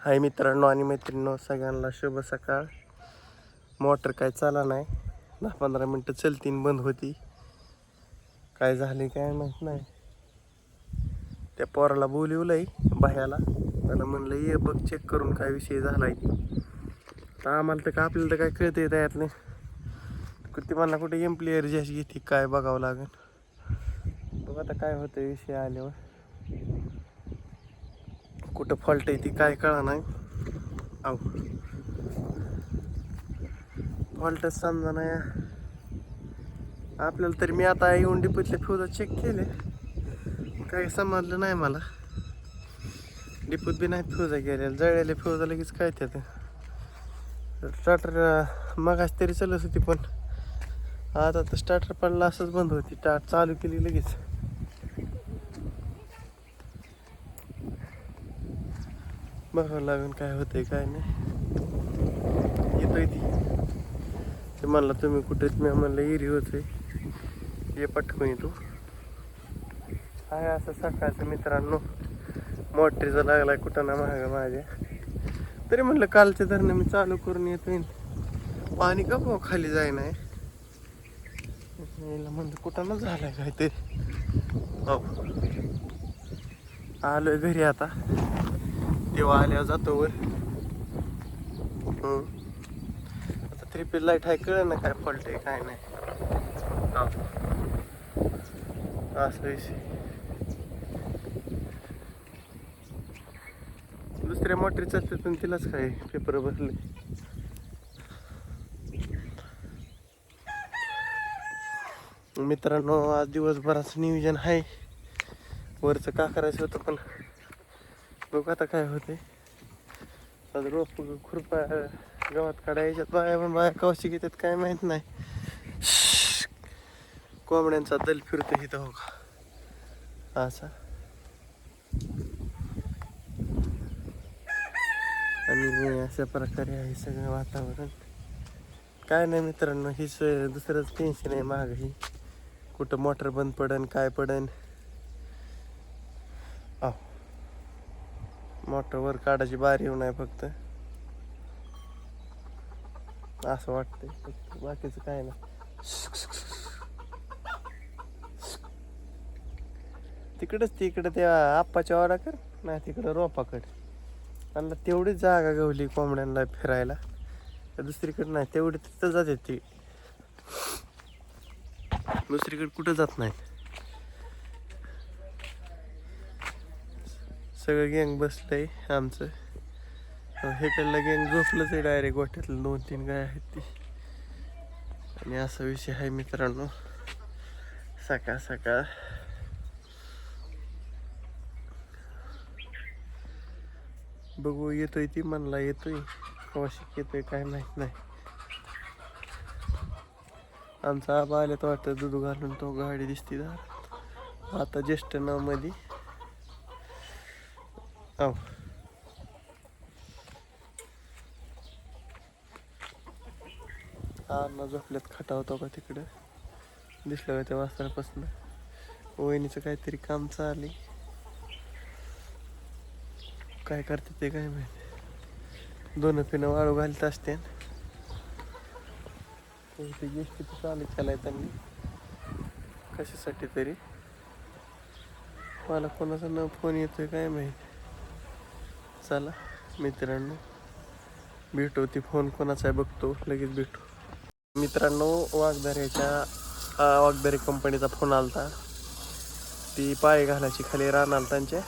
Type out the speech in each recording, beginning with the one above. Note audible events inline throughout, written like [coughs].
हाय मित्रांनो आणि मैत्रिणींनो सगळ्यांना शुभ सकाळ. मोटर काय चाला नाही. दहा पंधरा मिनटं चलतीन बंद होती. काय झाले काय माहीत नाही. त्या पोराला बोलिवलंय बाह्याला. त्याला म्हणलं ये बघ चेक करून काय विषय झालाय. तर आम्हाला तर का आपल्याला तर काय कळतंय त्यातलं कुठे मला कुठे एम्प्लियर जशी घेते काय बघावं लागेल बघ आता काय होतं विषय आल्यावर. कुठं फॉल्ट आहे ती काय कळा नाही आव फॉल्टच समजा नाही. आपल्याला तरी मी आता येऊन डिपोतले फ्युजा चेक केले. काही समजलं नाही मला. डिपोत बी नाही फ्युजा गेलेल्या जळलेले फ्युजा लगेच काय त्यात स्टार्टर मगाच तरी चालत होती पण. आता तर स्टार्टर पडला असंच बंद होती. स्टार्ट चालू केली लगेच. बघावं लागेल काय होतंय काय नाही. येतोय ती. ते म्हणला तुम्ही कुठेच मी म्हणलं एरी होते ये पटकून तू. आहे असं सकाळचं मित्रांनो. मोटरीचा लागलाय कुठं ना महाग माझ्या. तरी म्हणलं कालच्या धरणं मी चालू करून येतोय. पाणी का भाऊ खाली जाय नाही म्हणलं कुठं ना झालाय काहीतरी. हो आलोय घरी आता. तेव्हा आल्यावर जातो वर. आता थ्री पी लाइट आहे कळ ना काय फॉल्ट आहे काय नाही. हा. असं विषय दुसऱ्या मोटरी चालते पण तिलाच काय पेपर भरले. मित्रांनो आज दिवसभराचं नियोजन आहे. वरचं का करायचं होतं पण बघू आता काय होते आता रोप खुरपा गवत काढायच्यात. बाया पण बाया कवशी घेतात काय माहीत नाही. कोंबड्यांचा दल फिरतो इथं हो का असा. आणि अशा प्रकारे आहे सगळं वातावरण. काय नाही मित्रांनो हीच दुसरंच टेन्शन आहे माग ही. कुठं मोटर बंद पडन काय पडन. मोटरवर काढायची बारी येऊ नाही फक्त. असं वाटतंय. फक्त बाकीचं काय नाही. तिकडच तिकडं त्या आप्पाच्या वाडा कर. नाही तिकडं रोपाकड. त्यांना तेवढीच जागा गवली कोंबड्यांना फिरायला. दुसरीकडे नाही तेवढी तिथं जाते ती. दुसरीकडे कुठं जात नाहीत. सगळं गँग बसलंय आमचं. हे गँग झोपलंच आहे डायरेक्ट गोठ्यातलं दोन तीन गाय आहेत ती. आणि असा विषय आहे मित्रांनो. सकाळ सकाळ. बघू येतोय ती म्हणला येतोय. कवाशिक येतोय काय माहीत नाही. आमचा आबा आल्यात तर वाटतं दूध घालून तो गाडी दिसती दार आता ज्येष्ठ नाव मध्ये आव अण्णा झोपल्यात खटा होता का तिकडं. दिसलं का त्या वासरापासून? वहिनीचं काहीतरी काम चालले काय करते ते काय माहिती. दोन पिणं वाळू घालत असते. ते गोष्टी तर चालू केलाय त्यांनी. कशासाठी तरी. मला कोणाचा न फोन येतोय काय माहिती. चला मित्रांनो. भेटू ती फोन कोणाचा आहे बघतो लगेच भेटू. मित्रांनो वाघदाऱ्याच्या वाघदारी कंपनीचा फोन आलता. ती पाय घालायची खाली राहणार त्यांच्या.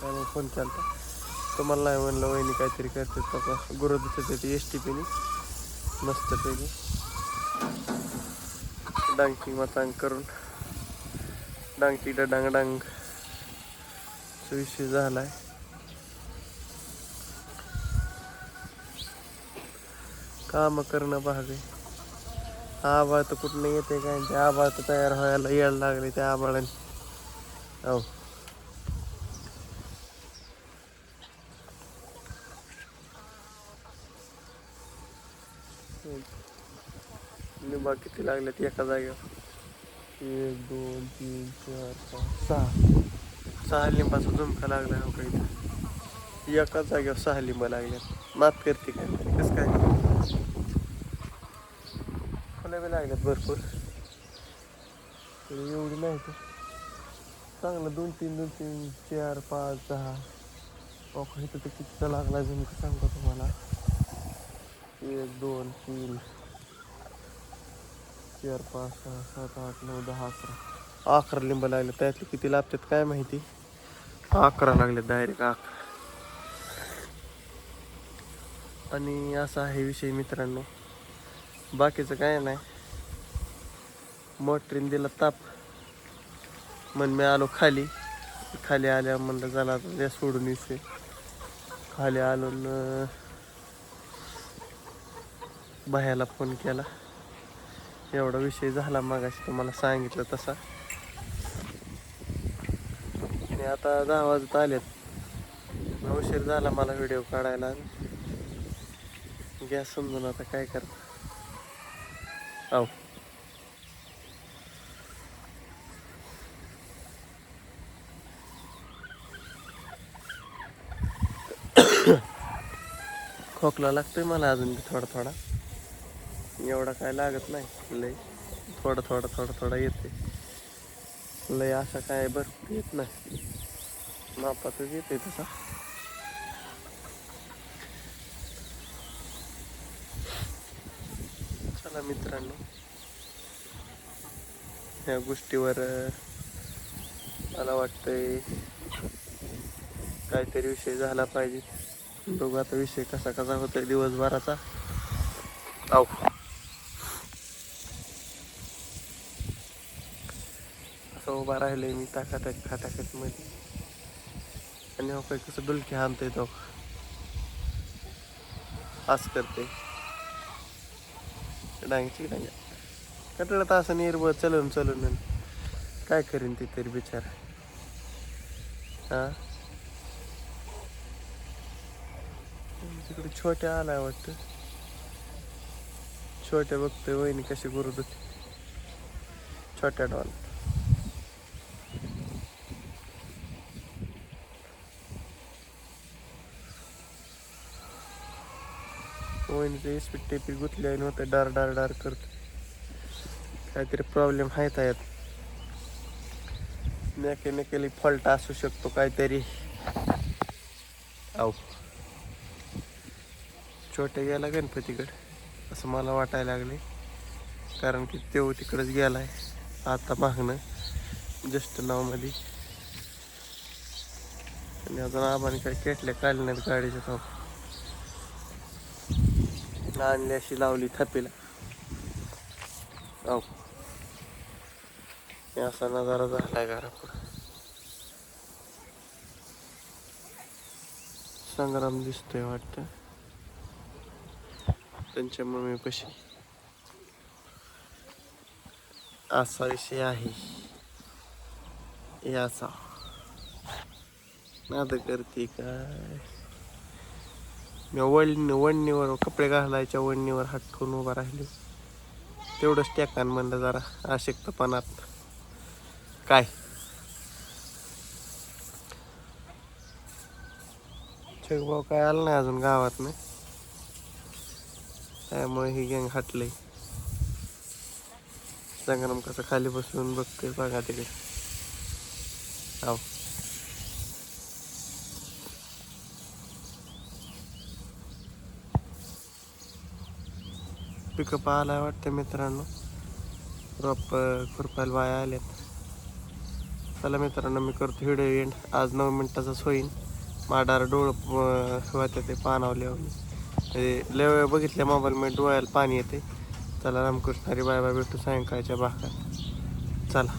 त्यामुळे फोन केला तुम्हाला नाही म्हणलं वहिनी काहीतरी करते बाबा. गुरुदत्त दिसत ती एस टी पीनी मस्तपैकी डांकी मतांग करून. डांकी डांग. डांग विषय आहे काम करणं भाग. आबाळ तर कुठलं येते काय? ते आबाळ तर तयार व्हायला यायला लागले त्या आबाळाने हो लिंबा किती लागल्यात एका जागेवर. एक दोन तीन चार पाच सहा. सहा लिंबाचा झुमका लागला हो काही एका जागेवर सहा लिंब लागल्यात. मात करते काय कसं काय? फुलं बी लागल्यात भरपूर. तरी एवढी नाही तर चांगलं दोन तीन दोन तीन चार पाच दहा ओके इथं तर कितीचा लागला जमकं सांगतो तुम्हाला? एक दोन तीन. चार पाच सहा सात आठ नऊ दहा अकरा. अकरा लिंब लागले त्यातले किती लाभतात काय माहिती? अकरा लागले डायरेक्ट अकरा. आणि असा आहे विषय मित्रांनो. बाकीचं काय नाही. मोटरीन दिला ताप. मग मी आलो खाली. खाली आल्या म्हणलं चला आता सोडून विषय खाली आलो न बाह्याला फोन केला. एवढा विषय झाला मागाशी तुम्हाला सांगितलं तसा. आणि आता दहा वाजत आलेत. उशीर झाला मला व्हिडिओ काढायला. गॅस समजून आता काय करता आव [coughs] खोकला लागतोय मला अजून थोडा थोडा. एवढा काय लागत नाही. लय. थोडं थोडं थोडं थोडा येते लय असा काय भरपूर येत नाही. मापातच येते तसा. चला मित्रांनो. ह्या गोष्टीवर मला वाटतंय काहीतरी विषय झाला पाहिजे. बघू आता विषय कसा कसा होतोय दिवसभराचा. आव असं उभा राहिलोय मी ताकाताक खाटाकटमध्ये. आणि हो काय कसं डुलकी हाणतोय तो. असं करते डांगची डांग. कटळत असं निर्भर चलून चलून काय करीन ती तरी बिचार. हा? तिकडे छोट्या आलाय वाटतं. छोट्या बघतोय वहिनी कशी गुरु होती छोट्या डॉल वहिनीचं इस्पीट टेपी गुतल्या आणि होतं डार डार डार करत. काहीतरी प्रॉब्लेम आहेत आहेत. मेकॅनिकली फॉल्ट असू शकतो काहीतरी. आव छोट्या गेला गणपतीकडे असं मला वाटायला लागले. कारण की तो गेला गेलाय आता मागणं जस्ट नावमध्ये. आणि अजून आबाने काही केटल्या काढल्या नाहीत गाडीच्या तो आणली अशी लावली थपीला. आव असा नजारा झालाय घरापुढं. संग्राम दिसतोय वाटतं. त्यांच्या मम्मी पशी असा विषय आहे. याचा. नाद करते काय? मी वळणी वळणीवर कपडे घालायच्या वळणीवर हात ठेवून उभा राहिली. तेवढंच टेकान म्हणलं जरा अशक्तपणात. काय? भाऊ काय आलं नाही अजून गावात नाही त्यामुळे ही गँग हटले संग्राम कसं खाली बसून बघते बघा तिकडे. हो पिकअप आला वाटतं मित्रांनो. रोप खुरपायला बाया आल्यात. चला मित्रांनो मी करतो व्हिडिओ एंड आज नऊ मिनिटाचाच होईन माडार डोळ वाटत ते पानावल्यावर लय बघितल्या मोबाईलमध्ये डोळ्याला पाणी येते चला रामकृष्णारी बाय बाय भेटू सायंकाळच्या भागात. चला.